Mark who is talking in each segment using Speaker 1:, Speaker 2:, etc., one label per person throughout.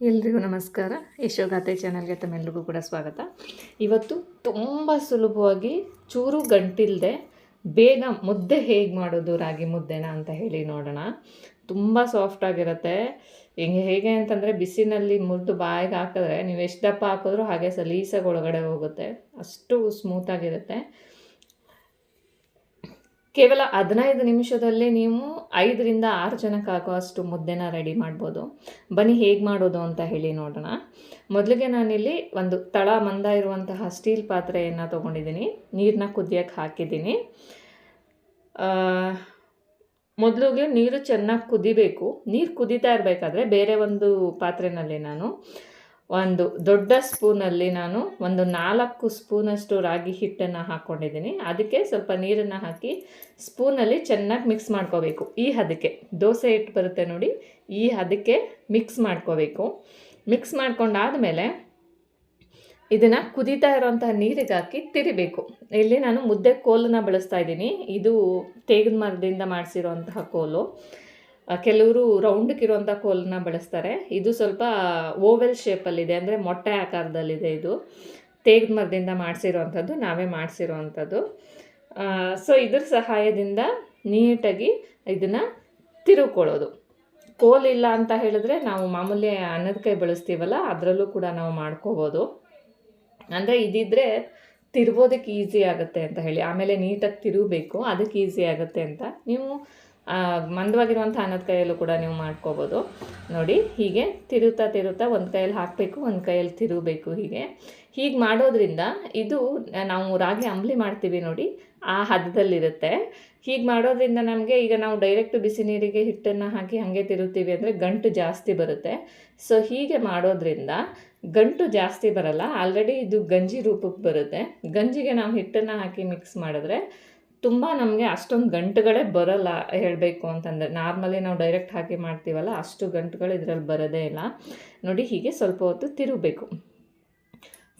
Speaker 1: ಎಲ್ರಿಗೂ ನಮಸ್ಕಾರ. ಯಶೋಗಾತೆ ಚಾನಲ್ಗೆ ತಮ್ಮೆಲ್ರಿಗೂ ಕೂಡ ಸ್ವಾಗತ. ಇವತ್ತು ತುಂಬ ಸುಲಭವಾಗಿ ಚೂರು ಗಂಟಿಲ್ಲದೆ ಬೇಗ ಮುದ್ದೆ ಹೇಗೆ ಮಾಡೋದು, ರಾಗಿ ಮುದ್ದೆನ ಅಂತ ಹೇಳಿ ನೋಡೋಣ. ತುಂಬ ಸಾಫ್ಟಾಗಿರುತ್ತೆ ಹೆಂಗೆ ಹೇಗೆ ಅಂತಂದರೆ ಬಿಸಿನಲ್ಲಿ ಮುರಿದು ಬಾಯಿಗೆ ಹಾಕಿದ್ರೆ ನೀವು ಎಷ್ಟು ದಪ್ಪ ಹಾಕಿದ್ರೂ ಹಾಗೆ ಸಲೀಸಾಗಿ ಒಳಗಡೆ ಹೋಗುತ್ತೆ. ಅಷ್ಟು ಸ್ಮೂತಾಗಿರುತ್ತೆ ಕೇವಲ ಹದಿನೈದು ನಿಮಿಷದಲ್ಲಿ ನೀವು ಐದರಿಂದ ಆರು ಜನಕ್ಕೆ ಆಗುವಷ್ಟು ಮುದ್ದೆನ ರೆಡಿ ಮಾಡ್ಬೋದು. ಬನ್ನಿ ಹೇಗೆ ಮಾಡೋದು ಅಂತ ಹೇಳಿ ನೋಡೋಣ. ಮೊದಲಿಗೆ ನಾನಿಲ್ಲಿ ಒಂದು ತಳ ಮಂದ ಇರುವಂತಹ ಸ್ಟೀಲ್ ಪಾತ್ರೆಯನ್ನು ತೊಗೊಂಡಿದ್ದೀನಿ. ನೀರನ್ನ ಕುದಿಯೋಕ್ಕೆ ಹಾಕಿದ್ದೀನಿ. ಮೊದಲಿಗೆ ನೀರು ಚೆನ್ನಾಗಿ ಕುದಿಬೇಕು. ನೀರು ಕುದೀತಾ ಇರಬೇಕಾದ್ರೆ ಬೇರೆ ಒಂದು ಪಾತ್ರೆಯಲ್ಲಿ ನಾನು. ಒಂದು ದೊಡ್ಡ ಸ್ಪೂನಲ್ಲಿ ನಾನು ಒಂದು ನಾಲ್ಕು ಸ್ಪೂನಷ್ಟು ರಾಗಿ ಹಿಟ್ಟನ್ನು ಹಾಕ್ಕೊಂಡಿದ್ದೀನಿ. ಅದಕ್ಕೆ ಸ್ವಲ್ಪ ನೀರನ್ನು ಹಾಕಿ ಸ್ಪೂನಲ್ಲಿ ಚೆನ್ನಾಗಿ ಮಿಕ್ಸ್ ಮಾಡ್ಕೋಬೇಕು. ಈ ಹದಕ್ಕೆ ದೋಸೆ ಹಿಟ್ಟು ಬರುತ್ತೆ ನೋಡಿ, ಈ ಹದಕ್ಕೆ ಮಿಕ್ಸ್ ಮಾಡ್ಕೋಬೇಕು. ಮಿಕ್ಸ್ ಮಾಡ್ಕೊಂಡಾದಮೇಲೆ ಇದನ್ನು ಕುದೀತಾ ಇರೋವಂಥ ನೀರಿಗೆ ಹಾಕಿ ತಿರಿಬೇಕು. ಇಲ್ಲಿ ನಾನು ಮುದ್ದೆ ಕೋಲನ್ನು ಬಳಸ್ತಾ ಇದ್ದೀನಿ. ಇದು ತೇಗದ ಮರದಿಂದ ಮಾಡಿಸಿರೋಂತಹ ಕೋಲು. ಕೆಲವರು ರೌಂಡಕ್ಕಿರುವಂಥ ಕೋಲನ್ನ ಬಳಸ್ತಾರೆ. ಇದು ಸ್ವಲ್ಪ ಓವೆಲ್ ಶೇಪಲ್ಲಿದೆ ಅಂದರೆ ಮೊಟ್ಟೆ ಆಕಾರದಲ್ಲಿದೆ ಇದು. ತೇಗದ ಮರದಿಂದ ಮಾಡಿಸಿರೋವಂಥದ್ದು, ನಾವೇ ಮಾಡಿಸಿರೋವಂಥದ್ದು. ಸೊ ಇದ್ರ ಸಹಾಯದಿಂದ ನೀಟಾಗಿ ಇದನ್ನು ತಿರುಕೊಳ್ಳೋದು. ಕೋಲ್ ಇಲ್ಲ ಅಂತ ಹೇಳಿದ್ರೆ ನಾವು ಮಾಮೂಲಿ ಅನ್ನದ ಕೈ ಬಳಸ್ತೀವಲ್ಲ, ಅದರಲ್ಲೂ ಕೂಡ ನಾವು ಮಾಡ್ಕೋಬೋದು. ಅಂದರೆ ಇದಿದ್ದರೆ ತಿರ್ಬೋದಕ್ಕೆ ಈಸಿ ಆಗುತ್ತೆ ಅಂತ ಹೇಳಿ. ಆಮೇಲೆ ನೀಟಾಗಿ ತಿರುಗಬೇಕು, ಅದಕ್ಕೆ ಈಸಿ ಆಗುತ್ತೆ ಅಂತ. ನೀವು ಮಂದವಾಗಿರುವಂಥ ಅನ್ನದ ಕೈಯಲ್ಲೂ ಕೂಡ ನೀವು ಮಾಡ್ಕೋಬೋದು. ನೋಡಿ, ಹೀಗೆ ತಿರುತ್ತಾ ತಿರುತ್ತಾ ಒಂದು ಕೈಯಲ್ಲಿ ಹಾಕಬೇಕು, ಒಂದು ಕೈಯಲ್ಲಿ ತಿರುಗಬೇಕು ಹೀಗೆ. ಹೀಗೆ ಮಾಡೋದ್ರಿಂದ ಇದು, ನಾವು ರಾಗಿ ಅಂಬ್ಲಿ ಮಾಡ್ತೀವಿ ನೋಡಿ, ಆ ಹದದಲ್ಲಿರುತ್ತೆ. ಹೀಗೆ ಮಾಡೋದ್ರಿಂದ ನಮಗೆ ಈಗ ನಾವು ಡೈರೆಕ್ಟ್ ಬಿಸಿ ನೀರಿಗೆ ಹಿಟ್ಟನ್ನು ಹಾಕಿ ಹಾಗೆ ತಿರುತ್ತೀವಿ ಅಂದರೆ ಗಂಟು ಜಾಸ್ತಿ ಬರುತ್ತೆ. ಸೊ ಹೀಗೆ ಮಾಡೋದ್ರಿಂದ ಗಂಟು ಜಾಸ್ತಿ ಬರಲ್ಲ. ಆಲ್ರೆಡಿ ಇದು ಗಂಜಿ ರೂಪಕ್ಕೆ ಬರುತ್ತೆ. ಗಂಜಿಗೆ ನಾವು ಹಿಟ್ಟನ್ನು ಹಾಕಿ ಮಿಕ್ಸ್ ಮಾಡಿದ್ರೆ ತುಂಬ ನಮಗೆ ಅಷ್ಟೊಂದು ಗಂಟುಗಳೇ ಬರೋಲ್ಲ ಹೇಳಬೇಕು ಅಂತಂದರೆ. ನಾರ್ಮಲಿ ನಾವು ಡೈರೆಕ್ಟ್ ಹಾಕಿ ಮಾಡ್ತೀವಲ್ಲ, ಅಷ್ಟು ಗಂಟುಗಳು ಇದರಲ್ಲಿ ಬರೋದೇ ಇಲ್ಲ. ನೋಡಿ, ಹೀಗೆ ಸ್ವಲ್ಪ ಹೊತ್ತು ತಿರುಗಬೇಕು.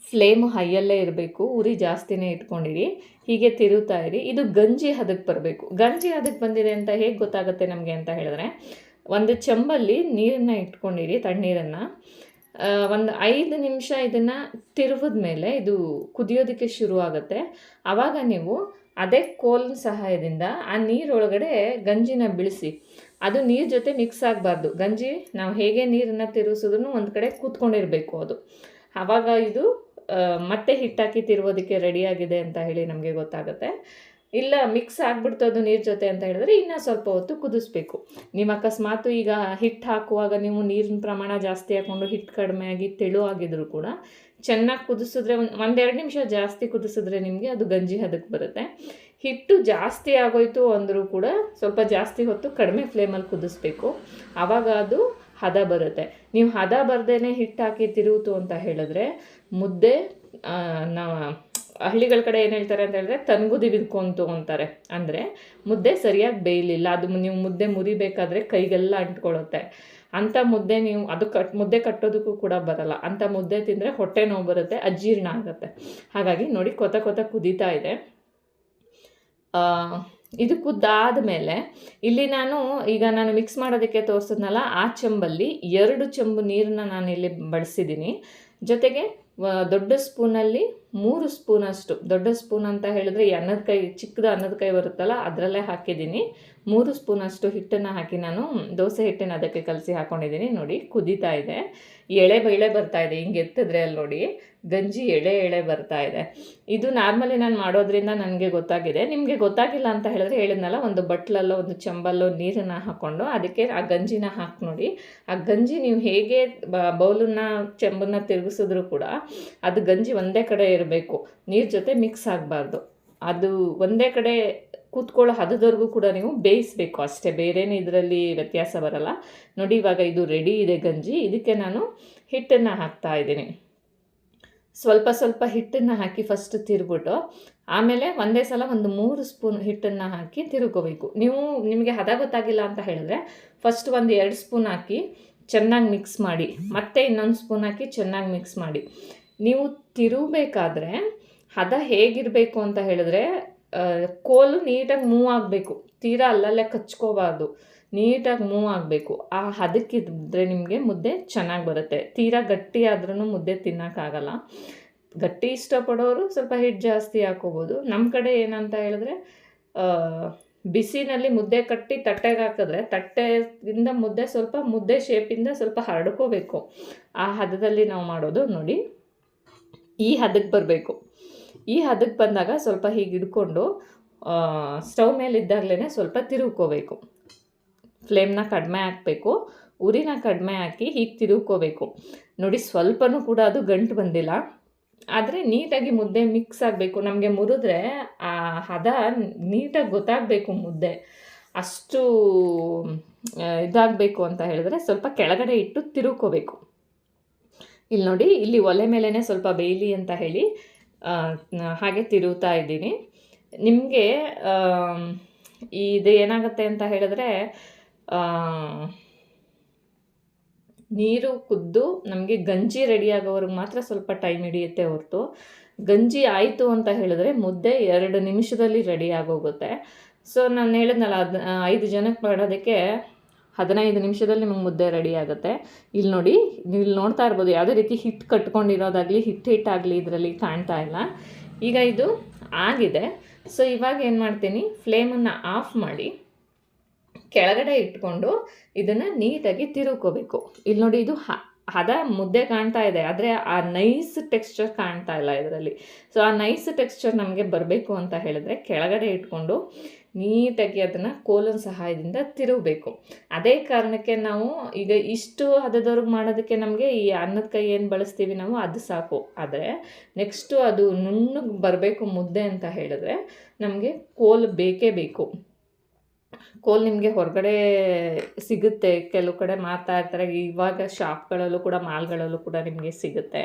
Speaker 1: ಫ್ಲೇಮ್ ಹೈಯಲ್ಲೇ ಇರಬೇಕು, ಉರಿ ಜಾಸ್ತಿನೇ ಇಟ್ಕೊಂಡಿರಿ. ಹೀಗೆ ತಿರುತ್ತಾ ಇರಿ. ಇದು ಗಂಜಿ ಹದಕ್ಕೆ ಬರಬೇಕು. ಗಂಜಿ ಹದಕ್ಕೆ ಬಂದಿದೆ ಅಂತ ಹೇಗೆ ಗೊತ್ತಾಗುತ್ತೆ ನಮಗೆ ಅಂತ ಹೇಳಿದ್ರೆ, ಒಂದು ಚಂಬಲ್ಲಿ ನೀರನ್ನು ಇಟ್ಕೊಂಡಿರಿ, ತಣ್ಣೀರನ್ನು. ಒಂದು ಐದು ನಿಮಿಷ ಇದನ್ನು ತಿರುವಿದ ಮೇಲೆ ಇದು ಕುದಿಯೋದಕ್ಕೆ ಶುರು ಆಗುತ್ತೆ ಆವಾಗ ನೀವು ಅದೇ ಕೋಲಿನ ಸಹಾಯದಿಂದ ಆ ನೀರೊಳಗಡೆ ಗಂಜಿನ ಬಿಳಿಸಿ, ಅದು ನೀರು ಜೊತೆ ಮಿಕ್ಸ್ ಆಗಬಾರ್ದು. ಗಂಜಿ ನಾವು ಹೇಗೆ ನೀರನ್ನು ತಿರುಗಿಸಿದ್ರು ಒಂದು ಕಡೆ ಕೂತ್ಕೊಂಡಿರಬೇಕು ಅದು. ಆವಾಗ ಇದು ಮತ್ತೆ ಹಿಟ್ಟಾಕಿ ರೆಡಿ ರೆಡಿಯಾಗಿದೆ ಅಂತ ಹೇಳಿ ನಮಗೆ ಗೊತ್ತಾಗುತ್ತೆ. ಇಲ್ಲ ಮಿಕ್ಸ್ ಆಗಿಬಿಡ್ತದು ನೀರು ಜೊತೆ ಅಂತ ಹೇಳಿದ್ರೆ ಇನ್ನೂ ಸ್ವಲ್ಪ ಹೊತ್ತು ಕುದಿಸ್ಬೇಕು. ನೀವು ಅಕಸ್ಮಾತ್ ಈಗ ಹಿಟ್ಟು ಹಾಕುವಾಗ ನೀವು ನೀರಿನ ಪ್ರಮಾಣ ಜಾಸ್ತಿ ಹಾಕ್ಕೊಂಡು ಹಿಟ್ಟು ಕಡಿಮೆ ಆಗಿ ತೆಳು ಆಗಿದ್ರು ಕೂಡ ಚೆನ್ನಾಗಿ ಕುದಿಸಿದ್ರೆ ಒಂದು, ಒಂದೆರಡು ನಿಮಿಷ ಜಾಸ್ತಿ ಕುದಿಸಿದ್ರೆ ನಿಮಗೆ ಅದು ಗಂಜಿ ಹದಕ್ಕೆ ಬರುತ್ತೆ. ಹಿಟ್ಟು ಜಾಸ್ತಿ ಆಗೋಯ್ತು ಅಂದರೂ ಕೂಡ ಸ್ವಲ್ಪ ಜಾಸ್ತಿ ಹೊತ್ತು ಕಡಿಮೆ ಫ್ಲೇಮಲ್ಲಿ ಕುದಿಸ್ಬೇಕು. ಆವಾಗ ಅದು ಹದ ಬರುತ್ತೆ. ನೀವು ಹದ ಬರ್ದೇ ಹಿಟ್ಟು ಹಾಕಿ ತಿರುವುತು ಅಂತ ಹೇಳಿದ್ರೆ ಮುದ್ದೆ ನಾವು ಹಳ್ಳಿಗಳ ಕಡೆ ಏನು ಹೇಳ್ತಾರೆ ಅಂತ ಹೇಳಿದ್ರೆ ತನ್ಗುದಿ ಬಿದ್ಕೊಂತು ಅಂತಾರೆ. ಅಂದರೆ ಮುದ್ದೆ ಸರಿಯಾಗಿ ಬೇಯಲಿಲ್ಲ. ಅದು ನೀವು ಮುದ್ದೆ ಮುರಿಬೇಕಾದ್ರೆ ಕೈಗೆಲ್ಲ ಅಂಟ್ಕೊಳ್ಳುತ್ತೆ ಅಂಥ ಮುದ್ದೆ ನೀವು ಅದು ಕಟ್, ಮುದ್ದೆ ಕಟ್ಟೋದಕ್ಕೂ ಕೂಡ ಬರಲ್ಲ. ಅಂಥ ಮುದ್ದೆ ತಿಂದರೆ ಹೊಟ್ಟೆ ನೋವು ಬರುತ್ತೆ ಅಜೀರ್ಣ ಆಗುತ್ತೆ. ಹಾಗಾಗಿ ನೋಡಿ ಕೊತ ಕೊತ ಕುದೀತಾ ಇದೆ. ಇದು ಕುದ್ದಾದ ಮೇಲೆ ಇಲ್ಲಿ ನಾನು ಈಗ ನಾನು ಮಿಕ್ಸ್ ಮಾಡೋದಕ್ಕೆ ತೋರಿಸಿದ್ನಲ್ಲ, ಆ ಚೆಂಬಲ್ಲಿ ಎರಡು ಚೆಂಬು ನೀರನ್ನ ನಾನು ಇಲ್ಲಿ ಬಳಸಿದ್ದೀನಿ. ಜೊತೆಗೆ ದೊಡ್ಡ ಸ್ಪೂನಲ್ಲಿ ಮೂರು ಸ್ಪೂನಷ್ಟು, ದೊಡ್ಡ ಸ್ಪೂನ್ ಅಂತ ಹೇಳಿದ್ರೆ ಈ ಅನ್ನದ ಕೈ, ಚಿಕ್ಕದ ಅನ್ನದ ಕೈ ಬರುತ್ತಲ್ಲ, ಅದರಲ್ಲೇ ಹಾಕಿದ್ದೀನಿ. ಮೂರು ಸ್ಪೂನಷ್ಟು ಹಿಟ್ಟನ್ನು ಹಾಕಿ ನಾನು ದೋಸೆ ಹಿಟ್ಟನ್ನು ಅದಕ್ಕೆ ಕಲಸಿ ಹಾಕ್ಕೊಂಡಿದ್ದೀನಿ ನೋಡಿ, ಕುದೀತಾ ಇದೆ. ಎಳೆ ಬೈಳೆ ಬರ್ತಾ ಇದೆ. ಹಿಂಗೆ ಎತ್ತಿದ್ರೆ ಅಲ್ಲಿ ನೋಡಿ, ಗಂಜಿ ಎಳೆ ಎಳೆ ಬರ್ತಾ ಇದೆ. ಇದು ನಾರ್ಮಲಿ ನಾನು ಮಾಡೋದ್ರಿಂದ ನನಗೆ ಗೊತ್ತಾಗಿದೆ. ನಿಮಗೆ ಗೊತ್ತಾಗಿಲ್ಲ ಅಂತ ಹೇಳಿದ್ರೆ ಹೇಳಿದ್ನಲ್ಲ, ಒಂದು ಬಟ್ಲಲ್ಲೋ, ಒಂದು ಚಂಬಲ್ಲೋ ನೀರನ್ನು ಹಾಕ್ಕೊಂಡು ಅದಕ್ಕೆ ಆ ಗಂಜಿನ ಹಾಕಿ ನೋಡಿ. ಆ ಗಂಜಿ ನೀವು ಹೇಗೆ ಬೌಲನ್ನ, ಚೆಂಬನ್ನ ತಿರುಗಿಸಿದ್ರು ಕೂಡ ಅದು ಗಂಜಿ ಒಂದೇ ಕಡೆ ಇರಬೇಕು. ನೀರು ಜೊತೆ ಮಿಕ್ಸ್ ಆಗಬಾರ್ದು. ಅದು ಒಂದೇ ಕಡೆ ಕೂತ್ಕೊಳ್ಳೋ ಹದದವರೆಗೂ ಕೂಡ ನೀವು ಬೇಯಿಸಬೇಕು. ಅಷ್ಟೇ, ಬೇರೇನು ಇದರಲ್ಲಿ ವ್ಯತ್ಯಾಸ ಬರಲ್ಲ. ನೋಡಿ, ಇವಾಗ ಇದು ರೆಡಿ ಇದೆ ಗಂಜಿ. ಇದಕ್ಕೆ ನಾನು ಹಿಟ್ಟನ್ನು ಹಾಕ್ತಾ ಇದ್ದೀನಿ. ಸ್ವಲ್ಪ ಸ್ವಲ್ಪ ಹಿಟ್ಟನ್ನು ಹಾಕಿ ಫಸ್ಟ್ ತಿರುಬಿಟ್ಟು, ಆಮೇಲೆ ಒಂದೇ ಸಲ ಒಂದು ಮೂರು ಸ್ಪೂನ್ ಹಿಟ್ಟನ್ನು ಹಾಕಿ ತಿರುಗೋಬೇಕು ನೀವು ನಿಮಗೆ ಹದ ಗೊತ್ತಾಗಿಲ್ಲ ಅಂತ ಹೇಳಿದ್ರೆ ಫಸ್ಟ್ ಒಂದು ಎರಡು ಸ್ಪೂನ್ ಹಾಕಿ ಚೆನ್ನಾಗಿ ಮಿಕ್ಸ್ ಮಾಡಿ, ಮತ್ತೆ ಇನ್ನೊಂದು ಸ್ಪೂನ್ ಹಾಕಿ ಚೆನ್ನಾಗಿ ಮಿಕ್ಸ್ ಮಾಡಿ. ನೀವು ತಿರುಗಬೇಕಾದ್ರೆ ಹದ ಹೇಗಿರಬೇಕು ಅಂತ ಹೇಳಿದ್ರೆ ಕೋಲು ನೀಟಾಗಿ ಮೂವ್ ಆಗಬೇಕು. ತೀರಾ ಅಲ್ಲಲ್ಲೇ ಕಚ್ಕೋಬಾರ್ದು. ನೀಟಾಗಿ ಮೂವ್ ಆಗಬೇಕು. ಆ ಹದಕ್ಕಿದ್ರೆ ನಿಮಗೆ ಮುದ್ದೆ ಚೆನ್ನಾಗಿ ಬರುತ್ತೆ. ತೀರಾ ಗಟ್ಟಿ ಆದ್ರೂ ಮುದ್ದೆ ತಿನ್ನೋಕ್ಕಾಗಲ್ಲ. ಗಟ್ಟಿ ಇಷ್ಟಪಡೋರು ಸ್ವಲ್ಪ ಹಿಟ್ಟು ಜಾಸ್ತಿ ಹಾಕೋಬೋದು. ನಮ್ಮ ಕಡೆ ಏನಂತ ಹೇಳಿದ್ರೆ ಬಿಸಿನಲ್ಲಿ ಮುದ್ದೆ ಕಟ್ಟಿ ತಟ್ಟೆಗೆ ಹಾಕಿದ್ರೆ ತಟ್ಟೆಯಿಂದ ಮುದ್ದೆ ಸ್ವಲ್ಪ ಮುದ್ದೆ ಶೇಪಿಂದ ಸ್ವಲ್ಪ ಹರಡ್ಕೋಬೇಕು. ಆ ಹದದಲ್ಲಿ ನಾವು ಮಾಡೋದು ನೋಡಿ. ಈ ಹದಕ್ಕೆ ಬರಬೇಕು. ಈ ಹದಕ್ಕೆ ಬಂದಾಗ ಸ್ವಲ್ಪ ಹೀಗೆ ಹಿಡ್ಕೊಂಡು ಸ್ಟವ್ ಮೇಲೆ ಇದ್ದಾಗಲೇ ಸ್ವಲ್ಪ ತಿರುಗ್ಕೋಬೇಕು ಫ್ಲೇಮ್ನ ಕಡಿಮೆ ಹಾಕಬೇಕು. ಉರಿನ ಕಡಿಮೆ ಹಾಕಿ ಹೀಗೆ ತಿರುಗ್ಕೋಬೇಕು ನೋಡಿ, ಸ್ವಲ್ಪನೂ ಕೂಡ ಅದು ಗಂಟು ಬಂದಿಲ್ಲ. ಆದರೆ ನೀಟಾಗಿ ಮುದ್ದೆ ಮಿಕ್ಸ್ ಆಗಬೇಕು. ನಮಗೆ ಮುರಿದ್ರೆ ಆ ಹದ ನೀಟಾಗಿ ಗೊತ್ತಾಗಬೇಕು ಮುದ್ದೆ. ಅಷ್ಟು ಇದಾಗಬೇಕು ಅಂತ ಹೇಳಿದ್ರೆ ಸ್ವಲ್ಪ ಕೆಳಗಡೆ ಇಟ್ಟು ತಿರುಗ್ಕೋಬೇಕು ಇಲ್ಲಿ ನೋಡಿ ಇಲ್ಲಿ ಒಲೆ ಮೇಲೇ ಸ್ವಲ್ಪ ಬೇಯಲಿ ಅಂತ ಹೇಳಿ ಹಾಗೆ ತಿರುಗ್ತಾ ಇದ್ದೀನಿ. ನಿಮಗೆ ಇದು ಏನಾಗುತ್ತೆ ಅಂತ ಹೇಳಿದ್ರೆ ನೀರು ಕುದ್ದು ನಮಗೆ ಗಂಜಿ ರೆಡಿ ಆಗೋವರೆಗೆ ಮಾತ್ರ ಸ್ವಲ್ಪ ಟೈಮ್ ಹಿಡಿಯುತ್ತೆ ಹೊರತು. ಗಂಜಿ ಆಯಿತು ಅಂತ ಹೇಳಿದ್ರೆ ಮುದ್ದೆ ಎರಡು ನಿಮಿಷದಲ್ಲಿ ರೆಡಿ ಆಗೋಗುತ್ತೆ. ಸೊ ನಾನು ಹೇಳಿದ್ನಲ್ಲ, ಅದು, ಐದು ಜನಕ್ಕೆ ಮಾಡೋದಕ್ಕೆ ಹದಿನೈದು ನಿಮಿಷದಲ್ಲಿ ನಿಮಗೆ ಮುದ್ದೆ ರೆಡಿ ಆಗುತ್ತೆ. ಇಲ್ಲಿ ನೋಡಿ, ಇಲ್ಲಿ ನೋಡ್ತಾ ಇರ್ಬೋದು, ಯಾವುದೇ ರೀತಿ ಹಿಟ್ಟು ಕಟ್ಕೊಂಡಿರೋದಾಗಲಿ ಹಿಟ್ಟು ಹಿಟ್ಟಾಗಲಿ ಇದರಲ್ಲಿ ಕಾಣ್ತಾ ಇಲ್ಲ. ಈಗ ಇದು ಆಗಿದೆ. ಸೊ ಇವಾಗ ಏನು ಮಾಡ್ತೀನಿ ಫ್ಲೇಮನ್ನು ಆಫ್ ಮಾಡಿ, ಕೆಳಗಡೆ ಇಟ್ಕೊಂಡು ಇದನ್ನು ನೀಟಾಗಿ ತಿರುಕೋಬೇಕು ಇಲ್ಲಿ ನೋಡಿ, ಇದು ಹದ ಮುದ್ದೆ ಕಾಣ್ತಾ ಇದೆ, ಆದರೆ ಆ ನೈಸ್ ಟೆಕ್ಸ್ಚರ್ ಕಾಣ್ತಾ ಇಲ್ಲ ಇದರಲ್ಲಿ. ಸೊ ಆ ನೈಸ್ ಟೆಕ್ಸ್ಚರ್ ನಮಗೆ ಬರಬೇಕು ಅಂತ ಹೇಳಿದ್ರೆ, ಕೆಳಗಡೆ ಇಟ್ಕೊಂಡು ನೀಟಾಗಿ ಅದನ್ನು ಕೋಲನ್ ಸಹಾಯದಿಂದ ತಿರುಗಬೇಕು. ಅದೇ ಕಾರಣಕ್ಕೆ ನಾವು ಈಗ ಇಷ್ಟು ಹದದವ್ರಿಗೆ ಮಾಡೋದಕ್ಕೆ ನಮಗೆ ಈ ಅನ್ನದ ಕೈ ಏನು ಬಳಸ್ತೀವಿ ನಾವು ಅದು ಸಾಕು. ಆದರೆ ನೆಕ್ಸ್ಟು ಅದು ನುಣ್ಣಗೆ ಬರಬೇಕು ಮುದ್ದೆ ಅಂತ ಹೇಳಿದ್ರೆ ನಮಗೆ ಕೋಲು ಬೇಕೇ ಬೇಕು. ಕೋಲ್ ನಿಮಗೆ ಹೊರಗಡೆ ಸಿಗುತ್ತೆ. ಕೆಲವು ಕಡೆ ಮಾರ್ತಾ ಇರ್ತಾರೆ. ಇವಾಗ ಶಾಪ್ಗಳಲ್ಲೂ ಕೂಡ, ಮಾಲ್ಗಳಲ್ಲೂ ಕೂಡ ನಿಮಗೆ ಸಿಗುತ್ತೆ.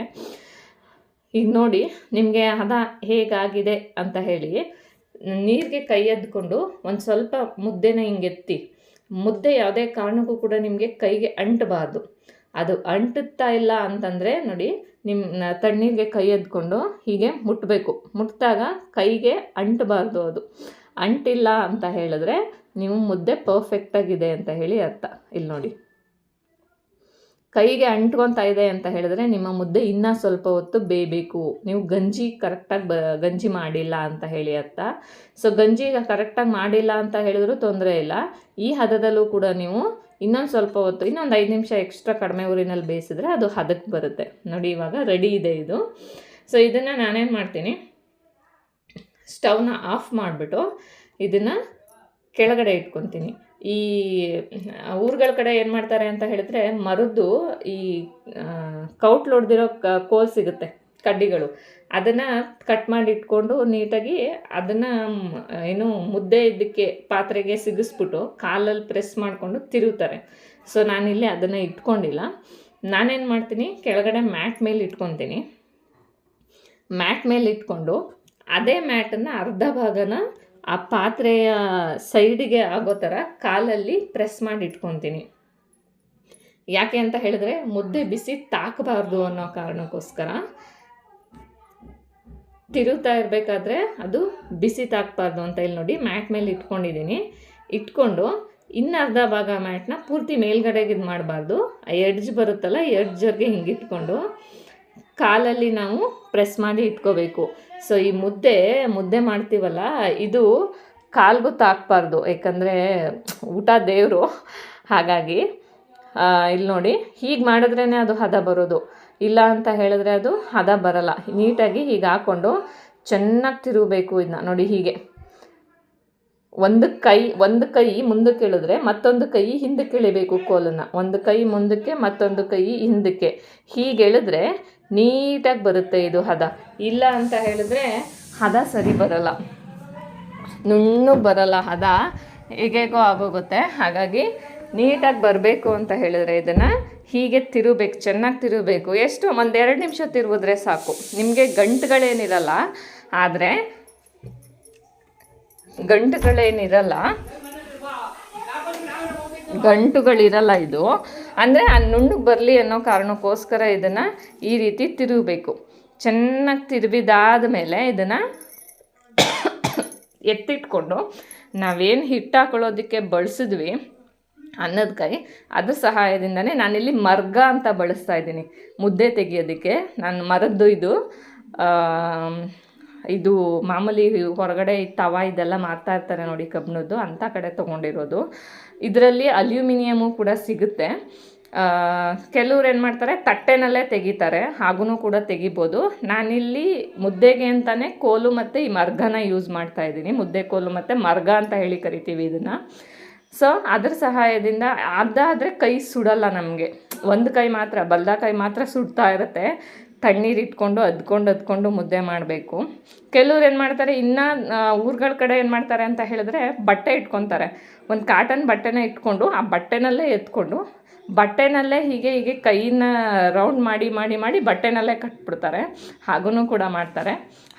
Speaker 1: ಈಗ ನೋಡಿ, ನಿಮಗೆ ಹದ ಹೇಗಾಗಿದೆ ಅಂತ ಹೇಳಿ ನೀರಿಗೆ ಕೈ ಎದ್ಕೊಂಡು ಒಂದು ಸ್ವಲ್ಪ ಮುದ್ದೆನ ಹಿಂಗೆ ಎತ್ತಿ, ಮುದ್ದೆ ಯಾವುದೇ ಕಾರಣಕ್ಕೂ ಕೂಡ ನಿಮಗೆ ಕೈಗೆ ಅಂಟಬಾರ್ದು. ಅದು ಅಂಟುತ್ತಾ ಇಲ್ಲ ಅಂತಂದರೆ ನೋಡಿ ನಿಮ್ಮ ತಣ್ಣೀರಿಗೆ ಕೈ ಎದ್ಕೊಂಡು ಹೀಗೆ ಮುಟ್ಟಬೇಕು ಮುಟ್ಟಿದಾಗ ಕೈಗೆ ಅಂಟಬಾರ್ದು ಅದು. ಅಂಟಿಲ್ಲ ಅಂತ ಹೇಳಿದ್ರೆ, ನೀವು ಮುದ್ದೆ ಪರ್ಫೆಕ್ಟಾಗಿದೆ ಅಂತ ಹೇಳಿ ಅರ್ಥ. ಇಲ್ಲಿ ನೋಡಿ ಕೈಗೆ ಅಂಟ್ಕೊತಾ ಇದೆ ಅಂತ ಹೇಳಿದ್ರೆ ನಿಮ್ಮ ಮುದ್ದೆ ಇನ್ನೂ ಸ್ವಲ್ಪ ಹೊತ್ತು ಬೇಯಬೇಕು. ನೀವು ಗಂಜಿ ಕರೆಕ್ಟಾಗಿ ಬ, ಗಂಜಿ ಮಾಡಿಲ್ಲ ಅಂತ ಹೇಳಿ ಅರ್ಥ. ಸೊ, ಗಂಜಿ ಕರೆಕ್ಟಾಗಿ ಮಾಡಿಲ್ಲ ಅಂತ ಹೇಳಿದ್ರು ತೊಂದರೆ ಇಲ್ಲ. ಈ ಹದದಲ್ಲೂ ಕೂಡ ನೀವು ಇನ್ನೊಂದು ಸ್ವಲ್ಪ ಹೊತ್ತು, ಇನ್ನೊಂದು ಐದು ನಿಮಿಷ ಎಕ್ಸ್ಟ್ರಾ ಕಡಿಮೆ ಊರಿನಲ್ಲಿ ಬೇಯಿಸಿದ್ರೆ ಅದು ಹದಕ್ಕೆ ಬರುತ್ತೆ. ನೋಡಿ, ಇವಾಗ ರೆಡಿ ಇದೆ ಇದು. ಸೊ, ಇದನ್ನು ನಾನೇನು ಮಾಡ್ತೀನಿ? ಸ್ಟವ್ನ ಆಫ್ ಮಾಡಿಬಿಟ್ಟು ಇದನ್ನು ಕೆಳಗಡೆ ಇಟ್ಕೊತೀನಿ. ಈ ಊರುಗಳ ಕಡೆ ಏನು ಮಾಡ್ತಾರೆ ಅಂತ ಹೇಳಿದ್ರೆ ಮರದ್ದು ಈ ಕೌಟ್ಲು ಹೊಡೆದಿರೋ ಕ, ಕೋಲ್ ಸಿಗುತ್ತೆ, ಕಡ್ಡಿಗಳು. ಅದನ್ನು ಕಟ್ ಮಾಡಿ ಇಟ್ಕೊಂಡು ನೀಟಾಗಿ ಅದನ್ನು, ಏನು ಮುದ್ದೆ ಇದಕ್ಕೆ ಪಾತ್ರೆಗೆ ಸಿಗಿಸ್ಬಿಟ್ಟು ಕಾಲಲ್ಲಿ ಪ್ರೆಸ್ ಮಾಡಿಕೊಂಡು ತಿರುಗ್ತಾರೆ. ಸೊ ನಾನಿಲ್ಲಿ ಅದನ್ನು ಇಟ್ಕೊಂಡಿಲ್ಲ. ನಾನೇನು ಮಾಡ್ತೀನಿ, ಕೆಳಗಡೆ ಮ್ಯಾಟ್ ಮೇಲೆ ಇಟ್ಕೊತೀನಿ. ಮ್ಯಾಟ್ ಮೇಲೆ ಇಟ್ಕೊಂಡು ಅದೇ ಮ್ಯಾಟನ್ನು ಅರ್ಧ ಭಾಗನ ಆ ಪಾತ್ರೆಯ ಸೈಡಿಗೆ ಆಗೋ ಥರ ಕಾಲಲ್ಲಿ ಪ್ರೆಸ್ ಮಾಡಿ ಇಟ್ಕೊತೀನಿ. ಯಾಕೆ ಅಂತ ಹೇಳಿದ್ರೆ ಮುದ್ದೆ ಬಿಸಿ ತಾಕಬಾರ್ದು ಅನ್ನೋ ಕಾರಣಕ್ಕೋಸ್ಕರ. ತಿರುಗ್ತಾ ಇರಬೇಕಾದ್ರೆ ಅದು ಬಿಸಿ ತಾಕಬಾರ್ದು ಅಂತ ಇಲ್ಲಿ ನೋಡಿ ಮ್ಯಾಟ್ ಮೇಲೆ ಇಟ್ಕೊಂಡಿದ್ದೀನಿ. ಇಟ್ಕೊಂಡು ಇನ್ನು ಅರ್ಧ ಭಾಗ ಮ್ಯಾಟ್ನ ಪೂರ್ತಿ ಮೇಲ್ಗಡೆಗೆ ಇದು ಮಾಡಬಾರ್ದು ಎಡ್ಜ್ ಬರುತ್ತಲ್ಲ ಎಡ್ಜರ್ಗೆ ಹಿಂಗೆ ಇಟ್ಕೊಂಡು. ಕಾಲಲ್ಲಿ ನಾವು ಪ್ರೆಸ್ ಮಾಡಿ ಇಟ್ಕೋಬೇಕು. ಸೊ ಈ ಮುದ್ದೆ ಮುದ್ದೆ ಮಾಡ್ತೀವಲ್ಲ, ಇದು ಕಾಲ್ಗೂ ತಾಕಬಾರ್ದು ಯಾಕಂದರೆ ಊಟ ದೇವರು. ಹಾಗಾಗಿ ಇಲ್ಲಿ ನೋಡಿ, ಹೀಗೆ ಮಾಡಿದ್ರೇ ಅದು ಹದ ಬರೋದು. ಇಲ್ಲ ಅಂತ ಹೇಳಿದ್ರೆ ಅದು ಹದ ಬರಲ್ಲ. ನೀಟಾಗಿ ಹೀಗೆ ಹಾಕ್ಕೊಂಡು ಚೆನ್ನಾಗಿ ತಿರುಗಬೇಕು ಇದನ್ನ ನೋಡಿ ಹೀಗೆ. ಒಂದು ಕೈ ಒಂದು ಕೈ ಮುಂದಕ್ಕೆ ಇಳಿದ್ರೆ ಮತ್ತೊಂದು ಕೈ ಹಿಂದಕ್ಕೆ ಇಳಿಬೇಕು ಕೋಲನ್ನು. ಒಂದು ಕೈ ಮುಂದಕ್ಕೆ, ಮತ್ತೊಂದು ಕೈ ಹಿಂದಕ್ಕೆ. ಹೀಗೆ ಎಳೆದ್ರೆ ನೀಟಾಗಿ ಬರುತ್ತೆ ಇದು ಹದ. ಇಲ್ಲ ಅಂತ ಹೇಳಿದ್ರೆ ಹದ ಸರಿ ಬರಲ್ಲ. ನುಣ್ಣು ಬರಲ್ಲ ಹದ. ಹೇಗೇಗೋ ಆಗೋಗುತ್ತೆ. ಹಾಗಾಗಿ ನೀಟಾಗಿ ಬರಬೇಕು ಅಂತ ಹೇಳಿದ್ರೆ ಇದನ್ನು ಹೀಗೆ ತಿರುಬೇಕು, ಚೆನ್ನಾಗಿ ತಿರುಬೇಕು. ಎಷ್ಟು? ಒಂದೆರಡು ನಿಮಿಷ ತಿರುಗಿದ್ರೆ ಸಾಕು. ನಿಮಗೆ ಗಂಟುಗಳೇನಿರಲ್ಲ, ಆದರೆ ಗಂಟುಗಳೇನಿರಲ್ಲ ಗಂಟುಗಳಿರಲ್ಲ ಇದು. ಅಂದರೆ ಆ ನುಣ್ಣಗೆ ಬರಲಿ ಅನ್ನೋ ಕಾರಣಕ್ಕೋಸ್ಕರ ಇದನ್ನು ಈ ರೀತಿ ತಿರುಗಬೇಕು. ಚೆನ್ನಾಗಿ ತಿರುವಿದಾದ ಮೇಲೆ ಇದನ್ನು ಎತ್ತಿಟ್ಕೊಂಡು ನಾವೇನು ಹಿಟ್ಟು ಹಾಕೊಳ್ಳೋದಕ್ಕೆ ಬಳಸಿದ್ವಿ ಅನ್ನದ ಕೈ, ಅದ್ರ ಸಹಾಯದಿಂದನೇ ನಾನಿಲ್ಲಿ ಮರ್ಗ ಅಂತ ಬಳಸ್ತಾ ಇದ್ದೀನಿ. ಮುದ್ದೆ ತೆಗೆಯೋದಕ್ಕೆ. ನಾನು ಮರದ್ದು ಇದು ಇದು ಮಾಮೂಲಿ ಹೊರಗಡೆ ತವ ಇದೆಲ್ಲ ಮಾರ್ತಾ ಇರ್ತಾರೆ ನೋಡಿ ಕಬ್ಬಿಣದ್ದು ಅಂಥ ಕಡೆ ತೊಗೊಂಡಿರೋದು. ಇದರಲ್ಲಿ ಅಲ್ಯೂಮಿನಿಯಮು ಕೂಡ ಸಿಗುತ್ತೆ. ಕೆಲವ್ರು ಏನು ಮಾಡ್ತಾರೆ, ತಟ್ಟೆನಲ್ಲೇ ತೆಗಿತಾರೆ ಹಾಗೂ ಕೂಡ ತೆಗಿಬೋದು. ನಾನಿಲ್ಲಿ ಮುದ್ದೆಗೆ ಅಂತಲೇ ಕೋಲು ಮತ್ತು ಈ ಮರ್ಗನ ಯೂಸ್ ಮಾಡ್ತಾ ಇದ್ದೀನಿ. ಮುದ್ದೆ ಕೋಲು ಮತ್ತು ಮರ್ಗ ಅಂತ ಹೇಳಿ ಕರಿತೀವಿ ಇದನ್ನು. ಸೊ ಅದ್ರ ಸಹಾಯದಿಂದ ಅದಾದರೆ ಕೈ ಸುಡಲ್ಲ ನಮಗೆ. ಒಂದು ಕೈ ಮಾತ್ರ, ಬಲ್ದ ಕೈ ಮಾತ್ರ ಸುಡ್ತಾ ಇರುತ್ತೆ. ತಣ್ಣೀರು ಇಟ್ಕೊಂಡು ಅದ್ಕೊಂಡು ಅದ್ಕೊಂಡು ಮುದ್ದೆ ಮಾಡಬೇಕು. ಕೆಲವ್ರು ಏನು ಮಾಡ್ತಾರೆ, ಇನ್ನು ಊರುಗಳ ಕಡೆ ಏನು ಮಾಡ್ತಾರೆ ಅಂತ ಹೇಳಿದ್ರೆ ಬಟ್ಟೆ ಇಟ್ಕೊತಾರೆ. ಒಂದು ಕಾಟನ್ ಬಟ್ಟೆನ ಇಟ್ಕೊಂಡು ಆ ಬಟ್ಟೆನಲ್ಲೇ ಎತ್ಕೊಂಡು, ಬಟ್ಟೆನಲ್ಲೇ ಹೀಗೆ ಹೀಗೆ ಕೈನ ರೌಂಡ್ ಮಾಡಿ ಮಾಡಿ ಮಾಡಿ ಬಟ್ಟೆನಲ್ಲೇ ಕಟ್ಬಿಡ್ತಾರೆ. ಹಾಗೂ ಕೂಡ ಮಾಡ್ತಾರೆ.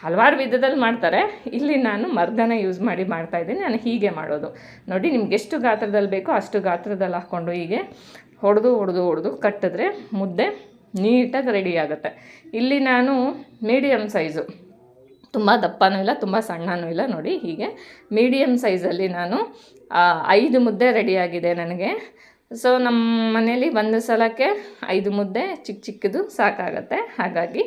Speaker 1: ಹಲವಾರು ವಿಧದಲ್ಲಿ ಮಾಡ್ತಾರೆ. ಇಲ್ಲಿ ನಾನು ಮರ್ದನ ಯೂಸ್ ಮಾಡಿ ಮಾಡ್ತಾ ಇದ್ದೀನಿ. ನಾನು ಹೀಗೆ ಮಾಡೋದು. ನೋಡಿ ನಿಮ್ಗೆ ಎಷ್ಟು ಗಾತ್ರದಲ್ಲಿ ಬೇಕೋ ಅಷ್ಟು ಗಾತ್ರದಲ್ಲಿ ಹಾಕ್ಕೊಂಡು ಹೀಗೆ ಹೊಡೆದು ಹೊಡೆದು ಹೊಡೆದು ಕಟ್ಟಿದ್ರೆ ಮುದ್ದೆ ನೀಟಾಗಿ ರೆಡಿ ಆಗುತ್ತೆ. ಇಲ್ಲಿ ನಾನು ಮೀಡಿಯಮ್ ಸೈಜು ತುಂಬ ದಪ್ಪನೂ ಇಲ್ಲ, ತುಂಬ ಸಣ್ಣನೂ ಇಲ್ಲ, ನೋಡಿ ಹೀಗೆ. ಮೀಡಿಯಮ್ ಸೈಜಲ್ಲಿ ನಾನು ಐದು ಮುದ್ದೆ ರೆಡಿಯಾಗಿದೆ ನನಗೆ. ಸೊ ನಮ್ಮ ಮನೇಲಿ ಒಂದು ಸಲಕ್ಕೆ ಐದು ಮುದ್ದೆ ಚಿಕ್ಕ ಚಿಕ್ಕದು ಸಾಕಾಗತ್ತೆ. ಹಾಗಾಗಿ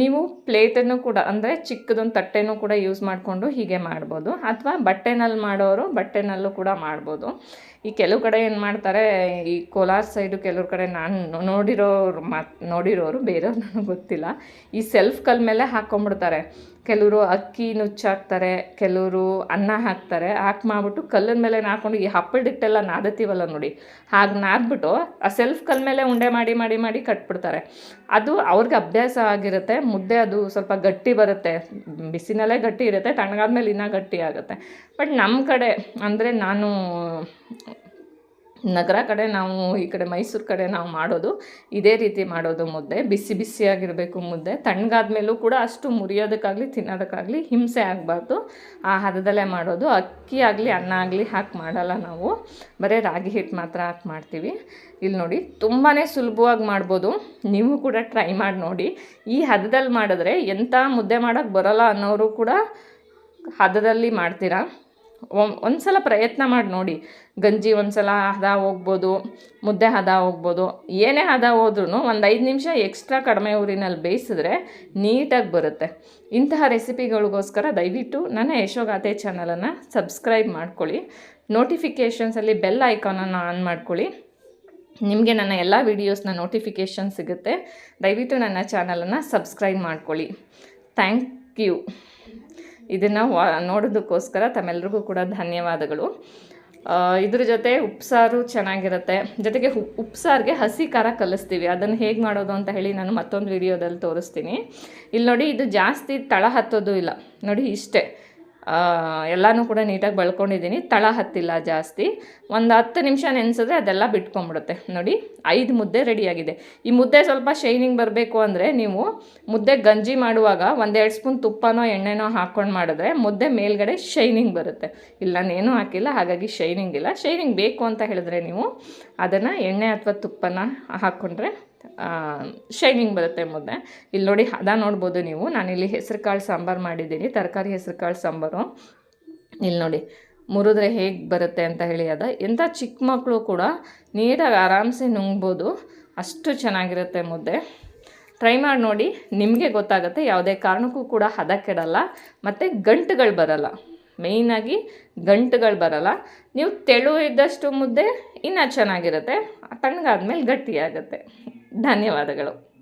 Speaker 1: ನೀವು ಪ್ಲೇಟನ್ನು ಕೂಡ, ಅಂದರೆ ಚಿಕ್ಕದೊಂದು ತಟ್ಟೆನೂ ಕೂಡ ಯೂಸ್ ಮಾಡಿಕೊಂಡು ಹೀಗೆ ಮಾಡ್ಬೋದು. ಅಥವಾ ಬಟ್ಟೆನಲ್ಲಿ ಮಾಡೋರು ಬಟ್ಟೆನಲ್ಲೂ ಕೂಡ ಮಾಡ್ಬೋದು. ಈ ಕೆಲವು ಕಡೆ ಏನು ಮಾಡ್ತಾರೆ, ಈ ಕೋಲಾರ ಸೈಡು ಕೆಲವ್ರ ಕಡೆ ನಾನು ನೋಡಿರೋರು ಮಾತು, ನೋಡಿರೋರು, ಬೇರೆಯವ್ರು ನನಗೆ ಗೊತ್ತಿಲ್ಲ. ಈ ಸೆಲ್ಫ್ ಕಲ್ ಮೇಲೆ ಹಾಕ್ಕೊಂಬಿಡ್ತಾರೆ ಕೆಲವರು ಅಕ್ಕಿ ನುಚ್ಚಾಕ್ತಾರೆ, ಕೆಲವರು ಅನ್ನ ಹಾಕ್ತಾರೆ. ಹಾಕಿ ಮಾಡಿಬಿಟ್ಟು ಕಲ್ಲಿನ ಮೇಲೆ ನಾದ್ಕೊಂಡು ಈ ಹಪ್ಪಳ ಹಿಟ್ಟೆಲ್ಲ ನಾದತ್ತೀವಲ್ಲ ನೋಡಿ. ಹಾಗೆ ನಾದ್ಬಿಟ್ಟು ಆ ಸೆಲ್ಫ್ ಕಲ್ ಮೇಲೆ ಉಂಡೆ ಮಾಡಿ ಮಾಡಿ ಮಾಡಿ ಕಟ್ಬಿಡ್ತಾರೆ. ಅದು ಅವ್ರಿಗೆ ಅಭ್ಯಾಸ ಆಗಿರುತ್ತೆ. ಮುದ್ದೆ ಅದು ಸ್ವಲ್ಪ ಗಟ್ಟಿ ಬರುತ್ತೆ. ಬಿಸಿನಲ್ಲೇ ಗಟ್ಟಿ ಇರುತ್ತೆ, ತಣ್ಣಗಾದ್ಮೇಲೆ ಇನ್ನೂ ಗಟ್ಟಿ ಆಗುತ್ತೆ. ಬಟ್ ನಮ್ಮ ಕಡೆ ಅಂದರೆ ನಾನು ನಗರ ಕಡೆ ನಾವು, ಈ ಕಡೆ ಮೈಸೂರು ಕಡೆ ನಾವು ಮಾಡೋದು, ಇದೇ ರೀತಿ ಮಾಡೋದು ಮುದ್ದೆ. ಬಿಸಿ ಬಿಸಿಯಾಗಿರಬೇಕು ಮುದ್ದೆ. ತಣ್ಣಗಾದ್ಮೇಲೂ ಕೂಡ ಅಷ್ಟು ಮುರಿಯೋದಕ್ಕಾಗಲಿ, ತಿನ್ನೋದಕ್ಕಾಗಲಿ ಹಿಂಸೆ ಆಗಬಾರ್ದು. ಆ ಹದದಲ್ಲೇ ಮಾಡೋದು. ಅಕ್ಕಿ ಆಗಲಿ, ಅನ್ನ ಆಗಲಿ ಹಾಕಿ ಮಾಡಲ್ಲ ನಾವು. ಬರೀ ರಾಗಿ ಹಿಟ್ಟು ಮಾತ್ರ ಹಾಕಿ ಮಾಡ್ತೀವಿ. ಇಲ್ಲಿ ನೋಡಿ ತುಂಬಾ ಸುಲಭವಾಗಿ ಮಾಡ್ಬೋದು. ನೀವು ಕೂಡ ಟ್ರೈ ಮಾಡಿ ನೋಡಿ. ಈ ಹದದಲ್ಲಿ ಮಾಡಿದ್ರೆ ಎಂಥ ಮುದ್ದೆ ಮಾಡೋಕ್ಕೆ ಬರೋಲ್ಲ ಅನ್ನೋರು ಕೂಡ ಹದದಲ್ಲಿ ಮಾಡ್ತೀರಾ? ಒಂದು ಸಲ ಪ್ರಯತ್ನ ಮಾಡಿ ನೋಡಿ. ಗಂಜಿ ಒಂದು ಸಲ ಹದ ಹೋಗ್ಬೋದು, ಮುದ್ದೆ ಹದ ಹೋಗ್ಬೋದು, ಏನೇ ಹದ ಹೋದ್ರೂ ಒಂದು ಐದು ನಿಮಿಷ ಎಕ್ಸ್ಟ್ರಾ ಕಡಿಮೆ ಊರಿನಲ್ಲಿ ಬೇಯಿಸಿದ್ರೆ ನೀಟಾಗಿ ಬರುತ್ತೆ. ಇಂತಹ ರೆಸಿಪಿಗಳಿಗೋಸ್ಕರ ದಯವಿಟ್ಟು ನನ್ನ ಯಶೋಗಾತೆ ಚಾನಲನ್ನು ಸಬ್ಸ್ಕ್ರೈಬ್ ಮಾಡ್ಕೊಳ್ಳಿ. ನೋಟಿಫಿಕೇಷನ್ಸಲ್ಲಿ ಬೆಲ್ ಐಕಾನನ್ನು ಆನ್ ಮಾಡ್ಕೊಳ್ಳಿ. ನಿಮಗೆ ನನ್ನ ಎಲ್ಲ ವೀಡಿಯೋಸ್ನ ನೋಟಿಫಿಕೇಷನ್ ಸಿಗುತ್ತೆ. ದಯವಿಟ್ಟು ನನ್ನ ಚಾನಲನ್ನು ಸಬ್ಸ್ಕ್ರೈಬ್ ಮಾಡ್ಕೊಳ್ಳಿ. Thank you. ಇದನ್ನು ವಾ, ನೋಡೋದಕ್ಕೋಸ್ಕರ ತಮ್ಮೆಲ್ರಿಗೂ ಕೂಡ ಧನ್ಯವಾದಗಳು. ಇದ್ರ ಜೊತೆ ಉಪ್ಸಾರು ಚೆನ್ನಾಗಿರುತ್ತೆ. ಜೊತೆಗೆ ಉಪ್, ಉಪ್ಸಾರಿಗೆ ಹಸಿ ಖಾರ ಕಲಿಸ್ತೀವಿ. ಅದನ್ನು ಹೇಗೆ ಮಾಡೋದು ಅಂತ ಹೇಳಿ ನಾನು ಮತ್ತೊಂದು ವಿಡಿಯೋದಲ್ಲಿ ತೋರಿಸ್ತೀನಿ. ಇಲ್ಲಿ ನೋಡಿ ಇದು ಜಾಸ್ತಿ ತಳ ಹತ್ತೋದು ಇಲ್ಲ. ನೋಡಿ ಇಷ್ಟೇ. ಎಲ್ಲನೂ ಕೂಡ ನೀಟಾಗಿ ಬಳ್ಕೊಂಡಿದ್ದೀನಿ. ತಳ ಹತ್ತಿಲ್ಲ ಜಾಸ್ತಿ. ಒಂದು ಹತ್ತು ನಿಮಿಷ ನೆನೆಸಿದ್ರೆ ಅದೆಲ್ಲ ಬಿಟ್ಕೊಂಡ್ಬಿಡುತ್ತೆ. ನೋಡಿ, ಐದು ಮುದ್ದೆ ರೆಡಿಯಾಗಿದೆ. ಈ ಮುದ್ದೆ ಸ್ವಲ್ಪ ಶೈನಿಂಗ್ ಬರಬೇಕು ಅಂದರೆ ನೀವು ಮುದ್ದೆ ಗಂಜಿ ಮಾಡುವಾಗ ಒಂದೆರಡು ಸ್ಪೂನ್ ತುಪ್ಪನೋ, ಎಣ್ಣೆನೋ ಹಾಕ್ಕೊಂಡು ಮಾಡಿದ್ರೆ ಮುದ್ದೆ ಮೇಲ್ಗಡೆ ಶೈನಿಂಗ್ ಬರುತ್ತೆ. ಇಲ್ಲ ನಾನೇನೂ ಹಾಕಿಲ್ಲ, ಹಾಗಾಗಿ ಶೈನಿಂಗ್ ಇಲ್ಲ. ಶೈನಿಂಗ್ ಬೇಕು ಅಂತ ಹೇಳಿದ್ರೆ ನೀವು ಅದನ್ನು ಎಣ್ಣೆ ಅಥವಾ ತುಪ್ಪನ ಹಾಕ್ಕೊಂಡ್ರೆ ಶೈನಿಂಗ್ ಬರುತ್ತೆ ಮುದ್ದೆ ಇಲ್ಲಿ ನೋಡಿ ಹದ ನೋಡ್ಬೋದು ನೀವು. ನಾನಿಲ್ಲಿ ಹೆಸರು ಕಾಳು ಸಾಂಬಾರು ಮಾಡಿದ್ದೀನಿ. ತರಕಾರಿ ಹೆಸರು ಕಾಳು ಸಾಂಬಾರು. ಇಲ್ಲಿ ನೋಡಿ, ಮುರಿದ್ರೆ ಹೇಗೆ ಬರುತ್ತೆ ಅಂತ ಹೇಳಿ ಅದ. ಎಂಥ ಚಿಕ್ಕ ಮಕ್ಕಳು ಕೂಡ ನೀಟಾಗಿ ಆರಾಮ್ಸೆ ನುಂಗ್ಬೋದು. ಅಷ್ಟು ಚೆನ್ನಾಗಿರುತ್ತೆ ಮುದ್ದೆ. ಟ್ರೈ ಮಾಡಿ ನೋಡಿ, ನಿಮಗೆ ಗೊತ್ತಾಗುತ್ತೆ. ಯಾವುದೇ ಕಾರಣಕ್ಕೂ ಕೂಡ ಹದ ಕೆಡಲ್ಲ. ಮತ್ತು ಗಂಟುಗಳು ಬರಲ್ಲ. ಮೇಯ್ನಾಗಿ ಗಂಟುಗಳು ಬರಲ್ಲ. ನೀವು ತೆಳು ಇದ್ದಷ್ಟು ಮುದ್ದೆ ಇನ್ನೂ ಚೆನ್ನಾಗಿರುತ್ತೆ. ತಣ್ಣಗಾದ್ಮೇಲೆ ಗಟ್ಟಿಯಾಗುತ್ತೆ. ಧನ್ಯವಾದಗಳು.